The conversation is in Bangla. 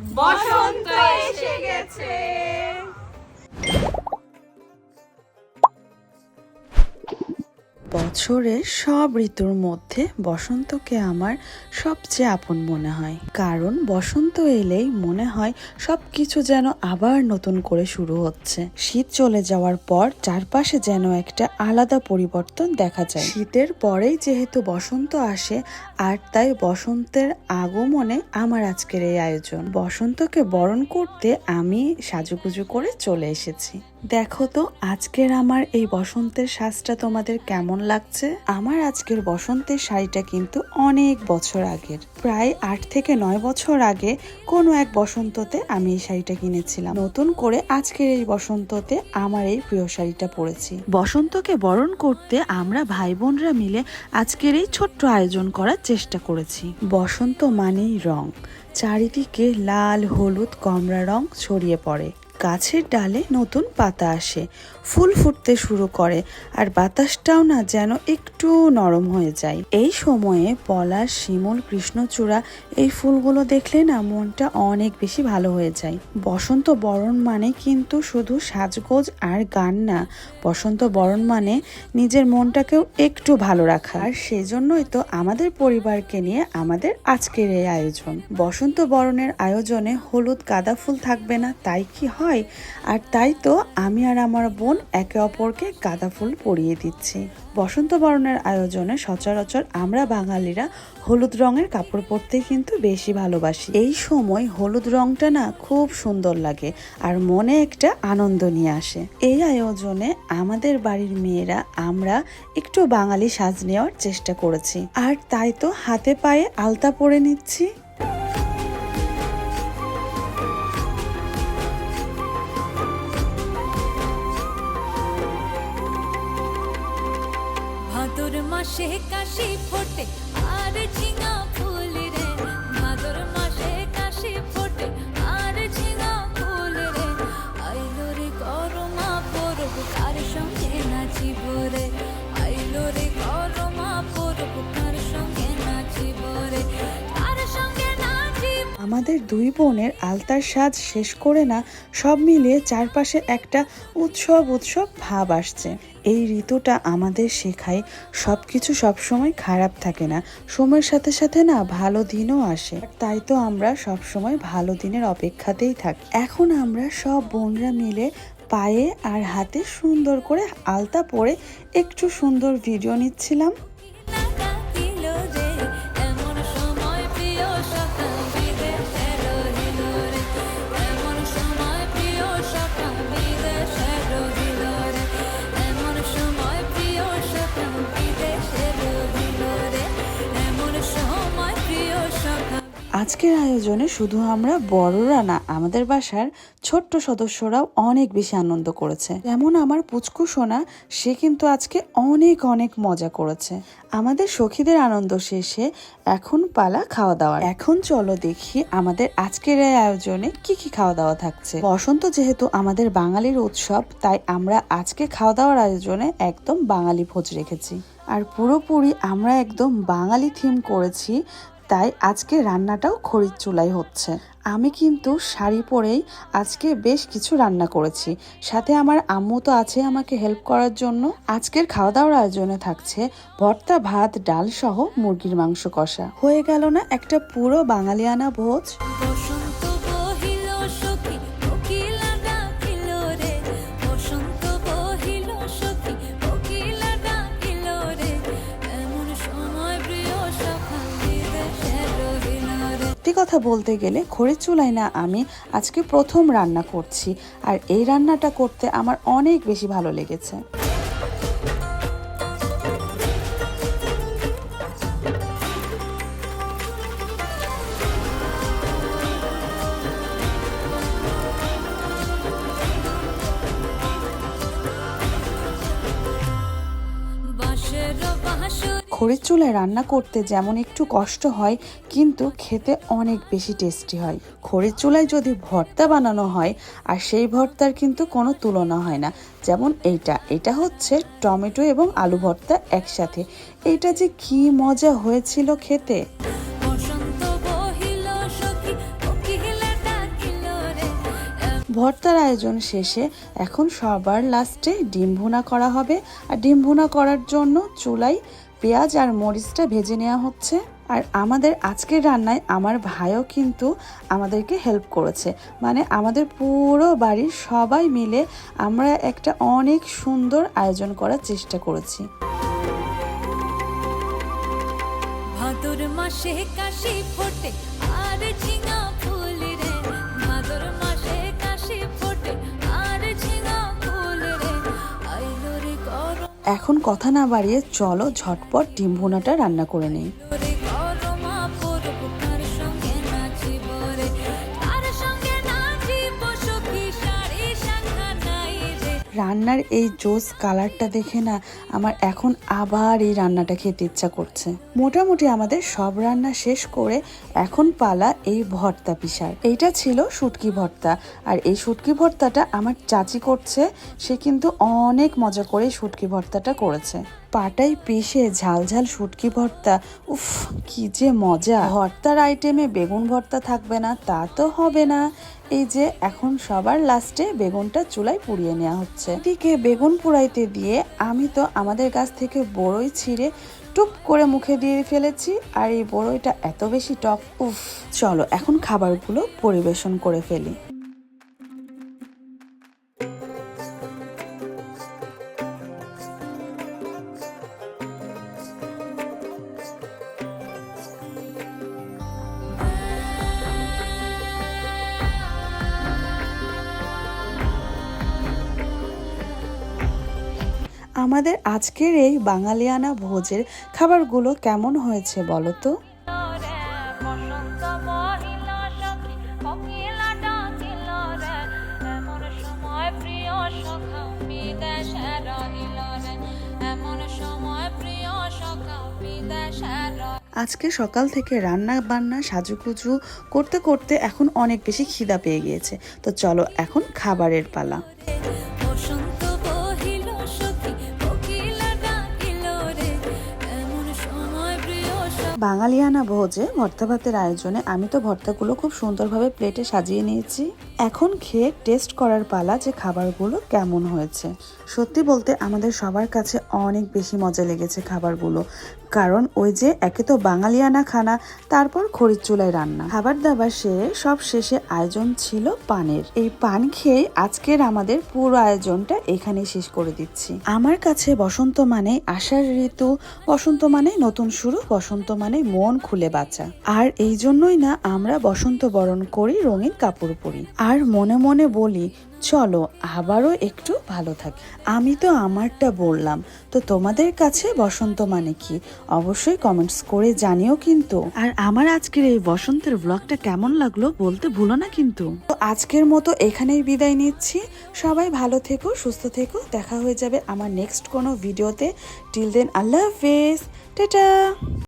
বসন্ত এসে গেছে। বছরের সব ঋতুর মধ্যে বসন্তকে আমার সবচেয়ে আপন মনে হয়। কারণ বসন্ত এলেই মনে হয় সব কিছু যেন আবার নতুন করে শুরু হচ্ছে। শীত চলে যাওয়ার পর চারপাশে যেন একটা আলাদা পরিবর্তন দেখা যায়। শীতের পরেই যেহেতু বসন্ত আসে আর তাই বসন্তের আগমনে আমার আজকের এই আয়োজন। বসন্তকে বরণ করতে আমি সাজুগুজু করে চলে এসেছি। দেখো তো, আজকের আমার এই বসন্তের সাজটা তোমাদের কেমন লাগছে? আমার আজকের বসন্তের শাড়িটা কিন্তু অনেক বছর আগের। প্রায় আট থেকে নয় বছর আগে কোনো এক বসন্ততে আমি এই শাড়িটা কিনেছিলাম। নতুন করে আজকের এই বসন্ততে আমার এই প্রিয় শাড়িটা পরেছি। বসন্তকে বরণ করতে আমরা ভাই বোনরা মিলে আজকের এই ছোট্ট আয়োজন করার চেষ্টা করেছি। বসন্ত মানেই রং। চারিদিকে লাল হলুদ কমলা রং ছড়িয়ে পড়ে। গাছের ডালে নতুন পাতা আসে। ফুল ফুটতে শুরু করে আর বাতাসটাও না যেন একটু নরম হয়ে যায়। এই সময়ে পলাশ, শিমুল, কৃষ্ণচূড়া এই ফুলগুলো দেখলে না মনটা অনেক বেশি ভালো হয়ে যায়। বসন্ত বরণ মানে কিন্তু শুধু সাজগোজ আর গান না। বসন্ত বরণ মানে নিজের মনটাকেও একটু ভালো রাখা। আর সেজন্যই তো আমাদের পরিবারকে নিয়ে আমাদের আজকের এই আয়োজন। বসন্ত বরণের আয়োজনে হলুদ গাঁদা ফুল থাকবে না, তাই কি হয়? আর তাই তো আমি আর আমার বোন একে অপরকে গাঁদা ফুল পরিয়ে দিচ্ছি। বসন্ত বরণের আয়োজনে সচরাচর আমরা বাঙালিরা হলুদ রঙের কাপড় পরতেই কিন্তু বেশি ভালোবাসি। এই সময় হলুদ রংটা না খুব সুন্দর লাগে আর মনে একটা আনন্দ নিয়ে আসে। এই আয়োজনে আমাদের বাড়ির মেয়েরা আমরা একটু বাঙালি সাজ নেওয়ার চেষ্টা করেছি। আর তাই তো হাতে পায়ে আলতা পরে নিচ্ছি। ভাদর মাসে কাশি ফোটে আর ঝিঙা আমাদের দুই বোনের আলতার সাজ শেষ করে না, সব মিলিয়ে চারপাশে একটা উৎসব উৎসব ভাব আসছে। এই ঋতুটা আমাদের শেখায় সব কিছু সবসময় খারাপ থাকে না, সময়ের সাথে সাথে না ভালো দিনও আসে। তাই তো আমরা সব সময় ভালো দিনের অপেক্ষাতেই থাকি। এখন আমরা সব বোনরা মিলে পায়ে আর হাতে সুন্দর করে আলতা পরে একটু সুন্দর ভিডিও নিচ্ছিলাম। আজকের আয়োজনে শুধু আমরা বড়রা না, আমাদের বাসার ছোট্ট সদস্যরাও অনেক বেশি আনন্দ করেছে। যেমন আমার পুচকু সোনা, সে কিন্তু আজকে অনেক অনেক মজা করেছে। আমাদের সখীদের আনন্দ শেষে এখন পালা খাওয়া দাওয়া এখন চলো দেখি আমাদের আজকের এই আয়োজনে কি কি খাওয়া দাওয়া থাকছে। বসন্ত যেহেতু আমাদের বাঙালির উৎসব, তাই আমরা আজকে খাওয়া দাওয়ার আয়োজনে একদম বাঙালি ভোজ রেখেছি। আর পুরোপুরি আমরা একদম বাঙালি থিম করেছি তাই আজকে রান্নাটাও খড়ির চুলাই হচ্ছে। আমি কিন্তু শাড়ি পরেই আজকে বেশ কিছু রান্না করেছি। সাথে আমার আম্মু তো আছে আমাকে হেল্প করার জন্য। আজকের খাওয়া দাওয়ার আয়োজনে থাকছে ভর্তা, ভাত, ডাল সহ মুরগির মাংস কষা। হয়ে গেল না একটা পুরো বাঙালিয়ানা ভোজ। সত্যি কথা বলতে গেলে খড়ির চুলাই না আমি আজকে প্রথম রান্না করছি, আর এই রান্নাটা করতে আমার অনেক বেশি ভালো লেগেছে। খড়ির চুলায় রান্না করতে যেমন একটু কষ্ট হয় কিন্তু খেতে অনেক বেশি টেস্টি হয়। খড়ির চুলায় যদি ভর্তা বানানো হয় আর সেই ভর্তার কিন্তু কোনো তুলনা হয় না। যেমন এইটা। এটা হচ্ছে টমেটো এবং আলু ভর্তা একসাথে। এটা যে কি মজা হয়েছিল খেতে! ভর্তার আয়োজন শেষে এখন সবার লাস্টে ডিম ভুনা করা হবে। আর ডিম ভুনা করার জন্য চুলায় পেঁয়াজ আর মরিচটা ভেজে নেওয়া হচ্ছে। আর আমাদের আজকের রান্নায় আমার ভাইও কিন্তু আমাদেরকে হেল্প করেছে। মানে আমাদের পুরো বাড়ির সবাই মিলে আমরা একটা অনেক সুন্দর আয়োজন করার চেষ্টা করেছি। মাসে কাশি ফোটে, আর ঝিঙা এখন কথা না বাড়িয়ে চলো ঝটপট ডিম ভুনাটা রান্না করে নিই। রান্নার এই জোস কালারটা দেখে না আমার এখন আবার এই রান্নাটা খেতে ইচ্ছা করছে। মোটামুটি আমাদের সব রান্না শেষ করে এখন পালা এই ভর্তা পিসার। এইটা ছিল শুটকি ভর্তা। আর এই শুটকি ভর্তাটা আমার চাচি করছে, সে কিন্তু অনেক মজা করে শুটকি ভর্তাটা করেছে। পাটাই পিষে ঝাল ঝাল শুটকি ভর্তা। উফ, কি যে মজা। ভর্তার আইটেমে বেগুন ভর্তা থাকবে না, তা তো হবে না। এই যে, এখন সবার লাস্টে বেগুনটা চুলায় পুড়িয়ে নেওয়া হচ্ছে। এদিকে বেগুন পুড়াইতে দিয়ে আমি তো আমাদের গাছ থেকে বড়ই ছিঁড়ে টুপ করে মুখে দিয়ে ফেলেছি, আর এই বড়ইটা এত বেশি টক, উফ। চলো, এখন খাবারগুলো পরিবেশন করে ফেলি। আমাদের আজকের এই বাঙালিয়ানা ভোজের খাবারগুলো কেমন হয়েছে বলো তো? আজকে সকাল থেকে রান্না বান্না সাজুকুজু করতে করতে এখন অনেক বেশি খিদা পেয়ে গিয়েছে। তো চলো এখন খাবারের পালা। বাঙালিয়ানা ভোজে ভর্তা ভাতের আয়োজনে আমি তো ভর্তাগুলো খুব সুন্দরভাবে প্লেটে সাজিয়ে নিয়েছি। এখন খেয়ে টেস্ট করার পালা যে খাবারগুলো কেমন হয়েছে। সত্যি বলতে আমাদের সবার কাছে অনেক বেশি মজা লেগেছে খাবারগুলো। কারণ ওই যে একে তো বাঙালিয়ানা খানা, তারপর খড়ির চুলায় রান্না। খাবার দাবার সেরে সব শেষে আয়োজন ছিল পানের। এই পান খেয়ে আজকের আমাদের পুরো আয়োজনটা এখানে শেষ করে দিচ্ছি। আমার কাছে বসন্ত মানে আষাঢ় ঋতু, বসন্ত মানে নতুন শুরু, বসন্ত মানে মন খুলে বাঁচা। আর এই জন্যই না আমরা বসন্ত বরণ করি, রঙিন কাপড় পরি। আর মনে মনে বলি, চলো, আবারও একটু ভালো থাকি। আমি তো আমারটা বললাম। তো তোমাদের কাছে বসন্ত মানে কি? অবশ্যই কমেন্টস করে জানিও কিন্তু। আর আমার আজকের এই বসন্তের ব্লগটা কেমন লাগল বলতে ভুলো না কিন্তু। তো আজকের মতো এখানেই বিদায় নিচ্ছি। সবাই ভালো থেকো, সুস্থ থেকো। দেখা হয়ে যাবে আমার নেক্সট কোনো ভিডিওতে টিল দেন আল্লাহ হাফেজ টাটা